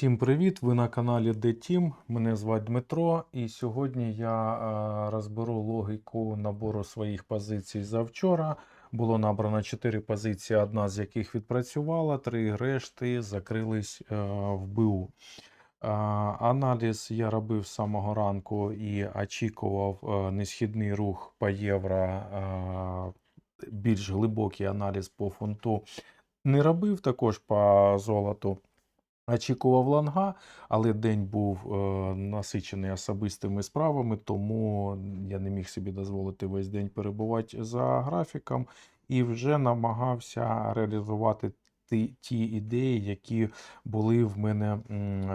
Всім привіт! Ви на каналі DTeam. Мене звати Дмитро, і сьогодні я е, розберу логіку набору своїх позицій за вчора. Було набрано 4 позиції, одна з яких відпрацювала, три решти закрились е, в БУ. Е, Аналіз я робив з самого ранку і очікував несхідний рух по євро, більш глибокий аналіз по фунту не робив, також по золоту. Очікував ланга, але день був е, насичений особистими справами, тому я не міг собі дозволити весь день перебувати за графіком і вже намагався реалізувати ті, ті ідеї, які були в мене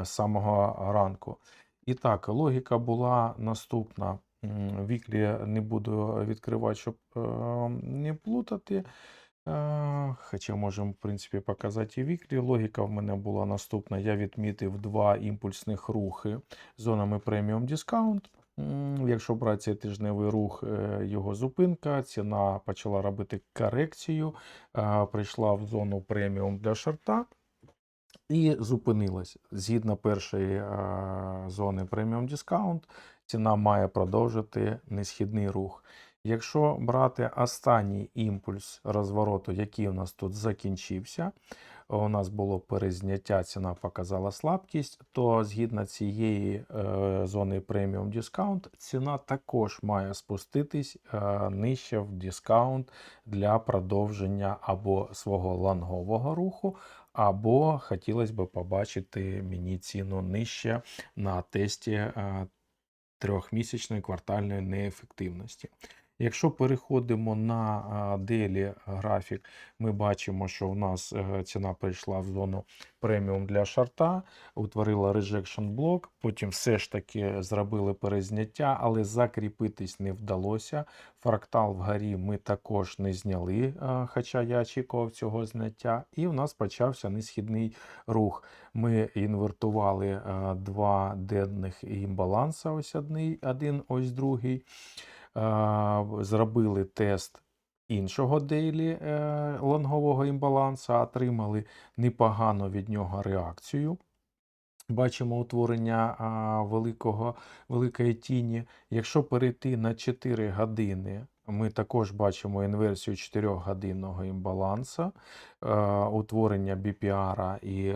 з самого ранку. І так, логіка була наступна. Віклі не буду відкривати, щоб е, не плутати. Е, Хоча можемо, в принципі, показати і віклі. Логіка в мене була наступна. Я відмітив два імпульсних рухи зонами преміум дискаунт. Якщо брати цей тижневий рух, е, його зупинка, ціна почала робити корекцію, е, прийшла в зону преміум для шорта і зупинилась. Згідно першої зони преміум дискаунт, ціна має продовжити несхідний рух. Якщо брати останній імпульс розвороту, який у нас тут закінчився, у нас було перезняття, ціна показала слабкість, то згідно цієї е, зони преміум дискаунт, ціна також має спуститись е, нижче в дискаунт для продовження або свого лонгового руху, або хотілося б побачити мені ціну нижче на тесті е, трьохмісячної квартальної неефективності. Якщо переходимо на делі графік, ми бачимо, що у нас е, ціна прийшла в зону преміум для шарта, утворила rejection блок, потім все ж таки зробили перезняття, але закріпитись не вдалося. Фрактал вгорі ми також не зняли, хоча я очікував цього зняття. І в нас почався несхідний рух. Ми інвертували два денних імбаланса, ось одний, один, ось другий. Е, зробили тест іншого дейлі е, лонгового імбаланса, отримали непогану від нього реакцію. Бачимо утворення великого, великої тіні. Якщо перейти на 4 години, ми також бачимо інверсію 4-годинного імбаланса, е, утворення BPR і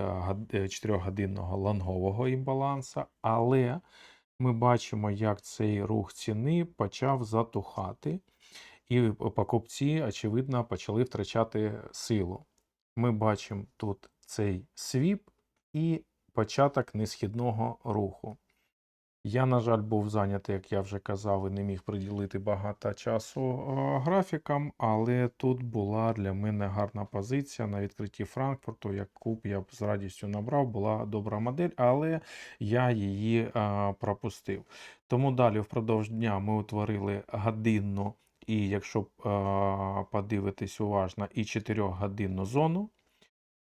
4-годинного лонгового імбаланса, але ми бачимо, як цей рух ціни почав затухати, і покупці, очевидно, почали втрачати силу. Ми бачимо тут цей свіп і початок несхідного руху. Я, на жаль, був зайнятий, як я вже казав, і не міг приділити багато часу графікам, але тут була для мене гарна позиція на відкритті Франкфурту, яку б я б з радістю набрав, була добра модель, але я її пропустив. Тому далі впродовж дня ми утворили годинну, і якщо подивитись уважно, і 4-годинну зону.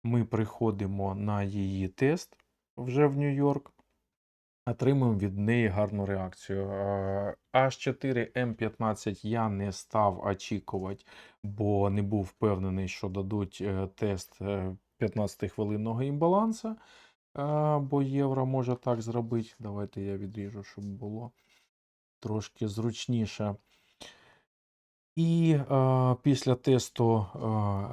Ми приходимо на її тест вже в Нью-Йорк. Отримуємо від неї гарну реакцію. Е, H4 M15 я не став очікувати, бо не був впевнений, що дадуть е, тест 15-хвилинного імбаланса, е, бо євро може так зробити. Давайте я відріжу, щоб було трошки зручніше. І е, після тесту е,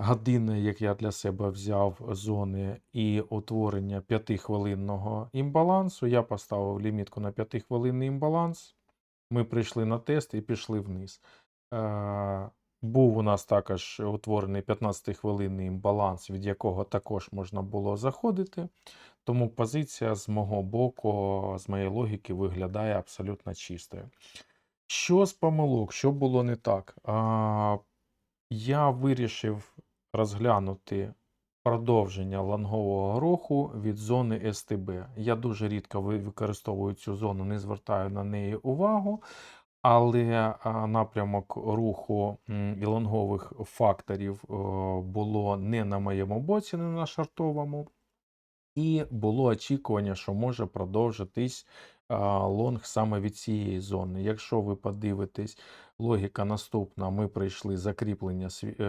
години, як я для себе взяв зони і утворення 5-хвилинного імбалансу, я поставив лімітку на 5-хвилинний імбаланс. Ми прийшли на тест і пішли вниз. Е, був у нас також утворений 15-хвилинний імбаланс, від якого також можна було заходити. Тому позиція з мого боку, з моєї логіки, виглядає абсолютно чистою. Що з помилок? Що було не так? А, я вирішив розглянути продовження лонгового руху від зони СТБ. Я дуже рідко використовую цю зону, не звертаю на неї увагу. Але напрямок руху і лонгових факторів було не на моєму боці, не на шартовому. І було очікування, що може продовжитись лонг саме від цієї зони. Якщо ви подивитесь, логіка наступна: ми прийшли закріплення е,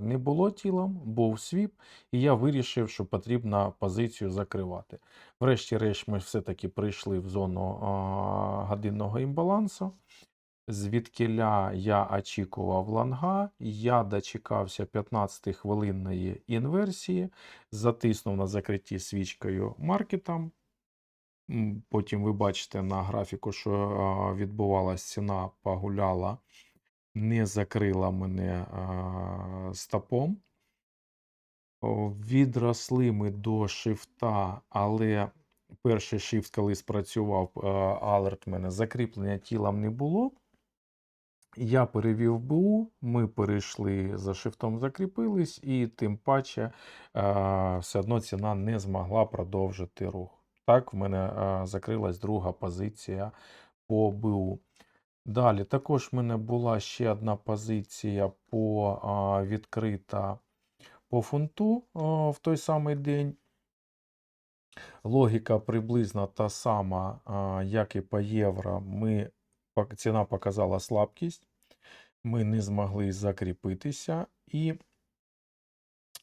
не було тілом, був свіп, і я вирішив, що потрібно позицію закривати. Врешті-решт, ми все-таки прийшли в зону годинного імбалансу. Звідкиля я очікував лонга, я дочекався 15-хвилинної інверсії, затиснув на закритті свічкою маркетом. Потім ви бачите на графіку, що а, відбувалась ціна, погуляла, не закрила мене стопом. Відросли ми до шифта, але перший шифт, коли спрацював е, алерт, мене закріплення тілом не було. Я перевів БУ, ми перейшли за шифтом, закріпились, і тим паче е, все одно ціна не змогла продовжити рух. Так, в мене е, закрилась друга позиція по БУ. Далі також в мене була ще одна позиція по а, відкрита по фунту в той самий день. Логіка приблизно та сама, як і по євро. Ми, ціна показала слабкість, ми не змогли закріпитися, і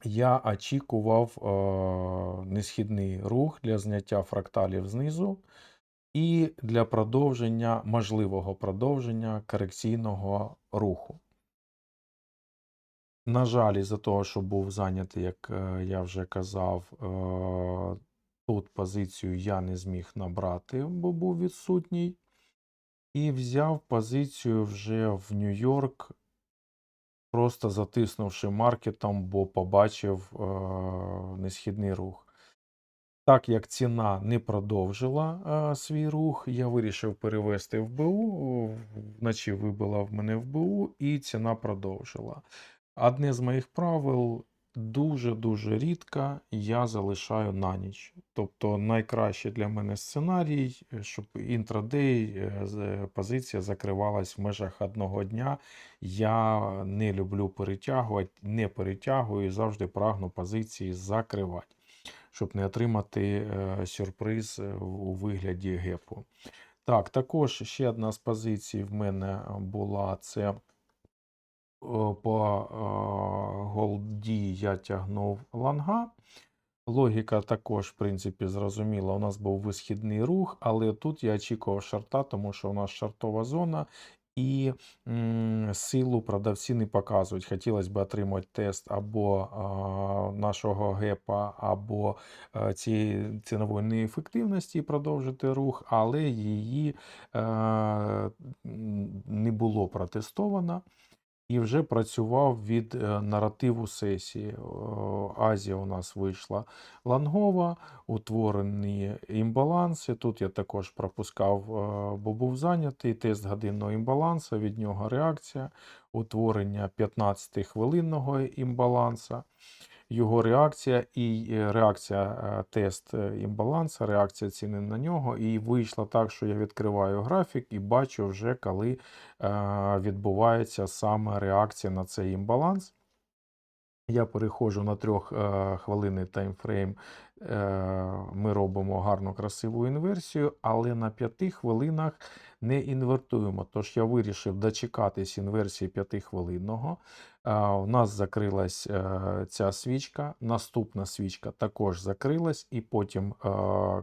я очікував е, несхідний рух для зняття фракталів знизу і для продовження, можливого продовження корекційного руху. На жаль, із-за того, що був зайнятий, як е, я вже казав, е, тут позицію я не зміг набрати, бо був відсутній. І взяв позицію вже в Нью-Йорк, просто затиснувши маркетом, бо побачив е, несхідний рух. Так як ціна не продовжила е, свій рух, я вирішив перевести в БУ. Вночі вибила в мене в БУ, і ціна продовжила. Одне з моїх правил дуже-дуже рідко я залишаю на ніч. Тобто найкращий для мене сценарій, е, щоб інтрадей е, позиція закривалась в межах одного дня. Я не люблю перетягувати, не перетягую і завжди прагну позиції закривати, щоб не отримати е, сюрприз е, у вигляді гепу. Так, також ще одна з позицій в мене була це. О, По е, голді я тягнув ланга. Логіка також, в принципі, зрозуміла. У нас був висхідний рух, але тут я очікував шарта, тому що у нас шартова зона, і м, силу продавці не показують. Хотілося б отримати тест або а, нашого гепа, або а, цієї цінової неефективності і продовжити рух, але її е, м, не було протестовано і вже працював від е, наративу сесії. Азія у нас вийшла лангова, утворені імбаланси. Тут я також пропускав, е, бо був зайнятий тест годинного імбаланса, від нього реакція, утворення 15-хвилинного імбаланса. Його реакція і е, реакція е, тест е, імбаланса, реакція ціни на нього. І вийшло так, що я відкриваю графік і бачу вже, коли відбувається саме реакція на цей імбаланс. Я переходжу на трьоххвилинний таймфрейм. Е, Ми робимо гарну красиву інверсію, але на п'яти хвилинах не інвертуємо. Тож я вирішив дочекатись інверсії п'ятихвилинного. Е, У нас закрилась е, ця свічка, наступна свічка також закрилась, і потім, е,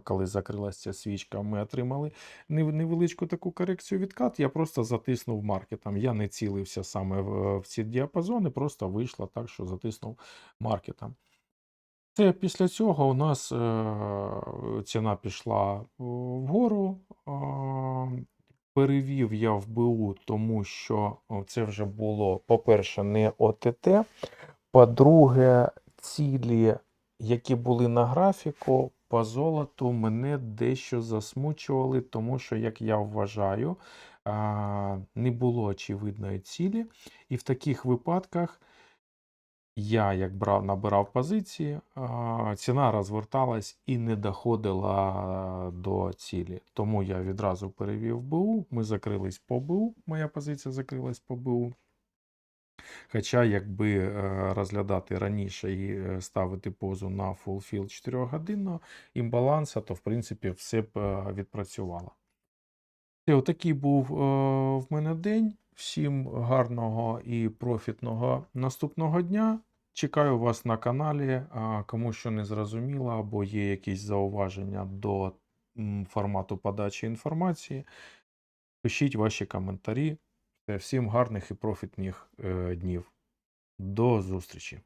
коли закрилась ця свічка, ми отримали невеличку таку корекцію відкат. Я просто затиснув маркетом. Я не цілився саме в ці діапазони, просто вийшло так, що затиснув маркетом. Це після цього у нас е, ціна пішла е, вгору. Е, перевів я в БУ, тому що це вже було, по-перше, не ОТТ. По-друге, цілі, які були на графіку, по золоту мене дещо засмучували, тому що, як я вважаю, не було очевидної цілі. І в таких випадках я, як брав, набирав позиції, ціна розверталась і не доходила до цілі. Тому я відразу перевів БУ. Ми закрились по БУ. Моя позиція закрилась по БУ. Хоча, якби е, розглядати раніше і е, ставити позу на фулфіл 4 годинного імбаланса, то в принципі все б е, відпрацювало. Це отакий був в мене день. Всім гарного і профітного наступного дня. Чекаю вас на каналі. Кому що не зрозуміло або є якісь зауваження до формату подачі інформації, пишіть ваші коментарі. Всім гарних і профітних е, днів. До зустрічі!